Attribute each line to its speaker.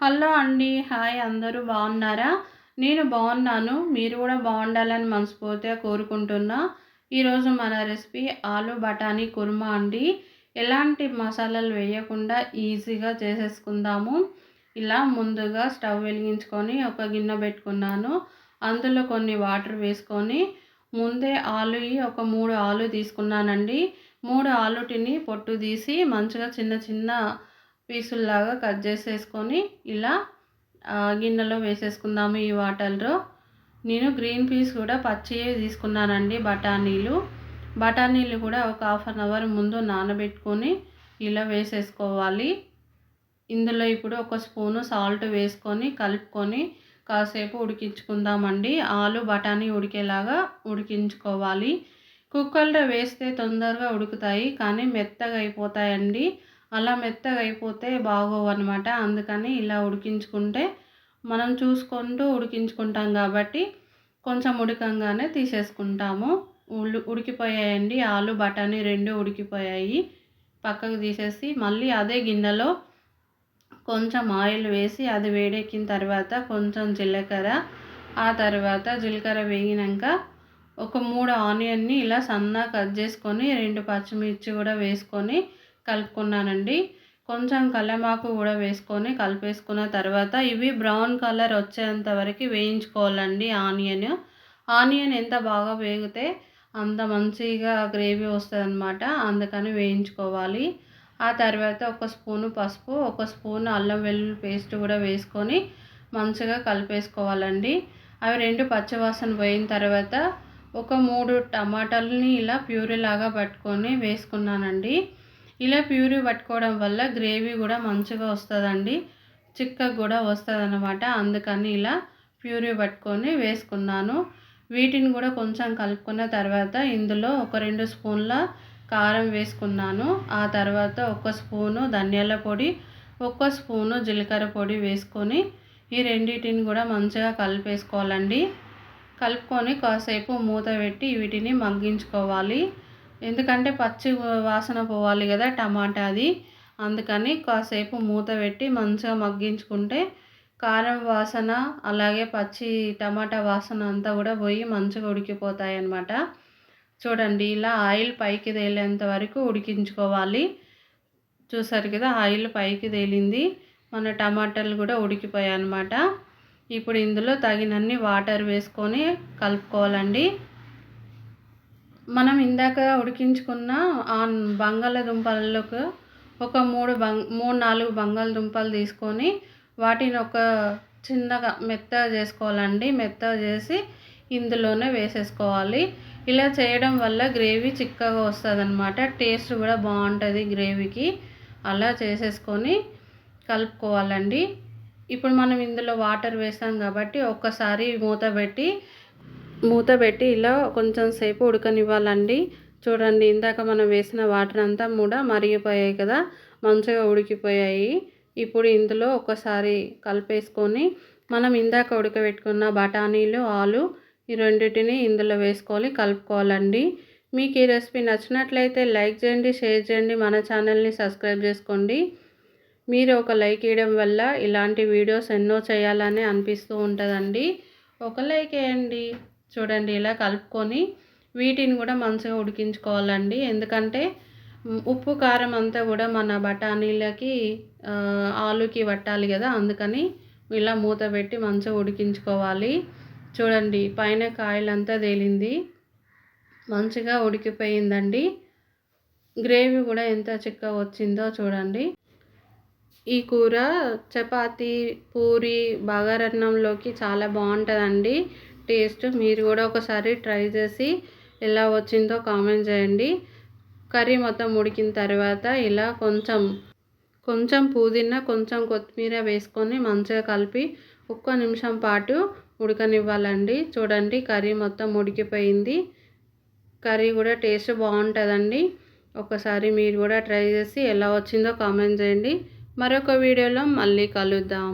Speaker 1: Hello అండి hi అందరూ బాగున్నారా? నేను బాగున్నాను మీరు కూడా బాగుండాలని మనస్ఫూర్తిగా కోరుకుంటున్నా. ఈరోజు మన రెసిపీ ఆలు బఠానీ కుర్మా అండి. ఎలాంటి మసాలాలు వేయకుండా ఈజీగా చేసేసుకుందాము. ఇలా ముందుగా స్టవ్ వెలిగించుకొని ఒక గిన్నె పెట్టుకున్నాను. అందులో కొన్ని వాటర్ వేసుకొని ముందే ఆలు ఒక మూడు ఆలు తీసుకున్నానండి. మూడు ఆలుటిని పొట్టు తీసి మంచిగా చిన్న చిన్న పీసుల్లాగా కట్ చేసేసుకొని ఇలా గిన్నెలో వేసేసుకుందాము ఈ వాటర్లో. నేను గ్రీన్ పీస్ కూడా పచ్చివి తీసుకున్నానండి బఠానీలు. బఠానీలు కూడా ఒక హాఫ్ అన్ అవర్ ముందు నానబెట్టుకొని ఇలా వేసేసుకోవాలి. ఇందులో ఇప్పుడు ఒక స్పూను సాల్ట్ వేసుకొని కలుపుకొని కాసేపు ఉడికించుకుందామండి. ఆలు బఠానీ ఉడికేలాగా ఉడికించుకోవాలి. కుక్కర్లో వేస్తే తొందరగా ఉడుకుతాయి కానీ మెత్తగా అయిపోతాయండి. అలా మెత్తగా అయిపోతే బాగోవు అనమాట అందుకని ఇలా ఉడికించుకుంటే మనం చూసుకుంటూ ఉడికించుకుంటాం కాబట్టి కొంచెం ఉడకంగానే తీసేసుకుంటాము. ఉళ్ళు ఉడికిపోయాయండి. ఆలు బఠానీ రెండు ఉడికిపోయాయి. పక్కకు తీసేసి మళ్ళీ అదే గిన్నెలో కొంచెం ఆయిల్ వేసి అది వేడెక్కిన తర్వాత కొంచెం జీలకర్ర ఆ తర్వాత జీలకర్ర వేగినాక ఒక మూడు ఆనియన్ని ఇలా సన్నగా కట్ చేసుకొని రెండు పచ్చిమిర్చి కూడా వేసుకొని కలుపుకున్నానండి. కొంచెం కల్లెమాకు కూడా వేసుకొని కలిపేసుకున్న తర్వాత ఇవి బ్రౌన్ కలర్ వచ్చేంత వరకు వేయించుకోవాలండి ఆనియన్. ఆనియన్ ఎంత బాగా వేగితే అంత మంచిగా గ్రేవీ వస్తుంది అనమాట అందుకని వేయించుకోవాలి. ఆ తర్వాత ఒక స్పూను పసుపు ఒక స్పూన్ అల్లం వెల్లుల్లి పేస్ట్ కూడా వేసుకొని మంచిగా కలిపేసుకోవాలండి. అవి రెండు పచ్చివాసన పోయిన తర్వాత ఒక మూడు టమాటాలని ఇలా ప్యూరీ లాగా పట్టుకొని వేసుకున్నానండి. ఇలా ప్యూరీ పట్టుకోవడం వల్ల గ్రేవీ కూడా మంచిగా వస్తుందండి. చిక్కగా కూడా వస్తుంది అనమాట అందుకని ఇలా ప్యూరీ పట్టుకొని వేసుకున్నాను. వీటిని కూడా కొంచెం కలుపుకున్న తర్వాత ఇందులో ఒక రెండు స్పూన్ల కారం వేసుకున్నాను. ఆ తర్వాత ఒక స్పూను ధనియాల పొడి ఒక్క స్పూను జీలకర్ర పొడి వేసుకొని ఈ రెండింటిని కూడా మంచిగా కలిపేసుకోవాలండి. కలుపుకొని కాసేపు మూత పెట్టి వీటిని మగ్గించుకోవాలి. ఎందుకంటే పచ్చి వాసన పోవాలి కదా టమాటా అది. అందుకని కాసేపు మూత పెట్టి మంచిగా మగ్గించుకుంటే కారం వాసన అలాగే పచ్చి టమాటా వాసన అంతా కూడా పోయి మంచిగా ఉడికిపోతాయి అన్నమాట చూడండి ఇలా ఆయిల్ పైకి తేలేంత వరకు ఉడికించుకోవాలి. చూసారు కదా ఆయిల్ పైకి తేలింది. మన టమాటాలు కూడా ఉడికిపోయాయి అన్నమాట ఇప్పుడు ఇందులో తగినన్ని వాటర్ వేసుకొని కలుపుకోవాలండి. మనం ఇందాక ఉడికించుకున్న ఆ బంగాళదుంపలకు ఒక మూడు బంగ్ మూడు నాలుగు బంగాళదుంపలు తీసుకొని వాటిని ఒక చిన్నగా మెత్తగా చేసుకోవాలండి. మెత్తగా చేసి ఇందులోనే వేసేసుకోవాలి. ఇలా చేయడం వల్ల గ్రేవీ చిక్కగా వస్తుంది అనమాట టేస్ట్ కూడా బాగుంటుంది గ్రేవీకి. అలా చేసేసుకొని కలుపుకోవాలండి. ఇప్పుడు మనం ఇందులో వాటర్ వేసాం కాబట్టి ఒక్కసారి మూత పెట్టి మూత పెట్టి ఇలా కొంచెం సేపు ఉడకనివ్వాలండి. చూడండి ఇందాక మనం వేసిన వాటర్ అంతా కూడా మరిగిపోయాయి కదా మంచిగా ఉడికిపోయాయి. ఇప్పుడు ఇందులో ఒకసారి కలిపేసుకొని మనం ఇందాక ఉడకబెట్టుకున్న బఠానీలు ఆలు ఈ రెండింటిని ఇందులో వేసుకొని కలుపుకోవాలండి. మీకు ఈ రెసిపీ నచ్చినట్లయితే లైక్ చేయండి షేర్ చేయండి మన ఛానల్ని సబ్స్క్రైబ్ చేసుకోండి. మీరు ఒక లైక్ ఇవ్వడం వల్ల ఇలాంటి వీడియోస్ ఎన్నో చేయాలని అనిపిస్తూ ఉంటుందండి. ఒక లైక్ వేయండి. చూడండి ఇలా కలుపుకొని వీటిని కూడా మంచిగా ఉడికించుకోవాలండి. ఎందుకంటే ఉప్పు కారం అంతా కూడా మన బఠానీలకి ఆలుకి పట్టాలి కదా అందుకని ఇలా మూత పెట్టి మంచిగా ఉడికించుకోవాలి. చూడండి పైన కాయలంతా తేలింది. మంచిగా ఉడికిపోయిందండి. గ్రేవీ కూడా ఎంత చిక్కగా వచ్చిందో చూడండి. ఈ కూర చపాతి పూరి బగారన్నంలోకి చాలా బాగుంటుందండి. టేస్ట్ మీరు కూడా ఒకసారి ట్రై చేసి ఎలా వచ్చిందో కామెంట్ చేయండి. కర్రీ మొత్తం ఉడికిన తర్వాత ఇలా కొంచెం కొంచెం పుదీనా కొంచెం కొత్తిమీర వేసుకొని మంచిగా కలిపి ఒక్క నిమిషం పాటు ఉడకనివ్వాలండి. చూడండి కర్రీ మొత్తం ఉడికిపోయింది. కర్రీ కూడా టేస్ట్ బాగుంటుందండి. ఒకసారి మీరు కూడా ట్రై చేసి ఎలా వచ్చిందో కామెంట్ చేయండి. మరొక వీడియోలో మళ్ళీ కలుద్దాం.